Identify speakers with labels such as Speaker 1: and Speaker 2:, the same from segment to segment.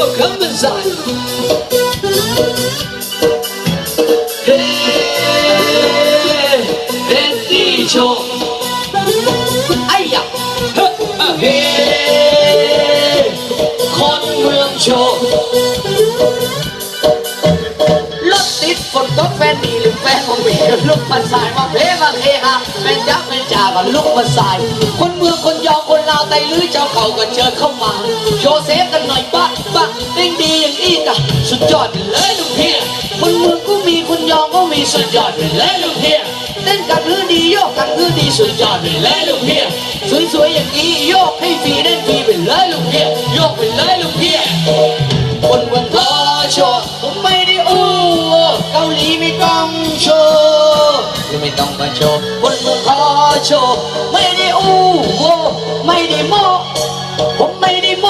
Speaker 1: Leo khám bên dài. Hey, đến đi cho. Ây Hey, con mương cho. Lớp tít còn tốt phen đi lưng phen của mình Lúc mà xài mà thế mà thế ha Phen đáp phen trà và lúc mà xài Con mưa นดีหรือแฟนของเวลุกมาสายมาเพมาเพฮาแฟนยักษ์แฟนจ่าก็ลุกมาสายคนเมืองคนยองคนลาวไตลื้อเจ้าเก่าก็เชิญเข้ามาโชว์เซฟกันหน่อยบ้าบ้าเด้งดีอย่างอีกอะสุดยอดไปเลยลูกเพียคนเมืองก็มีคนยองก็มีสุดยอดไปเลยลูกเพียเต้นกันพื้นดีโยกกันพื้นดีสุดยอดไปเลยลูกเพียสวยๆอย่างนี้โยกให้ฟรีเด้นฟรีไปเลยลูกเพียโยกไปเลยลูกเพียคนเมืองขอโชว์ผมไม่ได้อู้เกาหลีไม่ต้องโชว์ไม่ต้องมาโชว์คนเมืองขอโชว์ไม่ได้อู้ ไม่ได้โมผมไม่ได้โม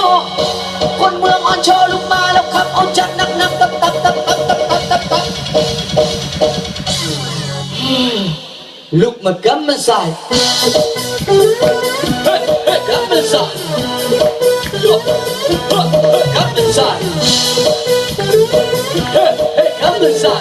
Speaker 1: คนเมืองออนโชว์ลุกมาแล้วขับเอาจัดหนักหนักตับตับตับตับตับตับตับตับลุกมากำมันใส่เฮ้ยเฮ้ยกำมันใส่โยกเฮ้ยเฮ้ยกำมันใส่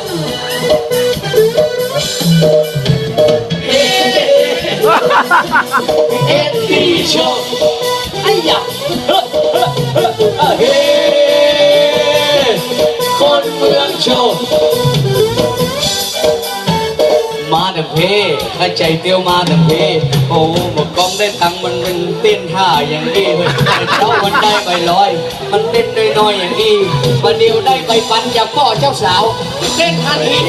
Speaker 1: พถ้าใจเตียวมาแต่เพโอ้หมกกองได้ตังค์มันเป็นเต้นท่าอย่างนี้เฮ้ยเจ้ามันได้ไปลอย มันเต้นน้อยๆอย่างนี้ประเดี๋ยวได้ไปปันจากพ่อเจ้าสาวเต้นทันที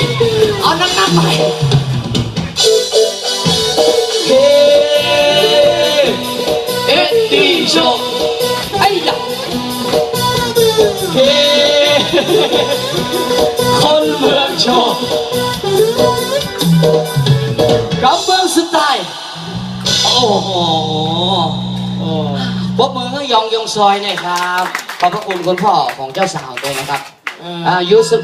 Speaker 1: เอาน้ำน้ำใหม่เฮ้เอ็ดดี้โชว์ไอ้ยะเฮ้คนเมืองโช โอ้โหปรบมือให้ยองยองซอยหน่อยครับ ขอบพระคุณคุณพ่อของเจ้าสาวด้วยนะครับอ่ายูสุ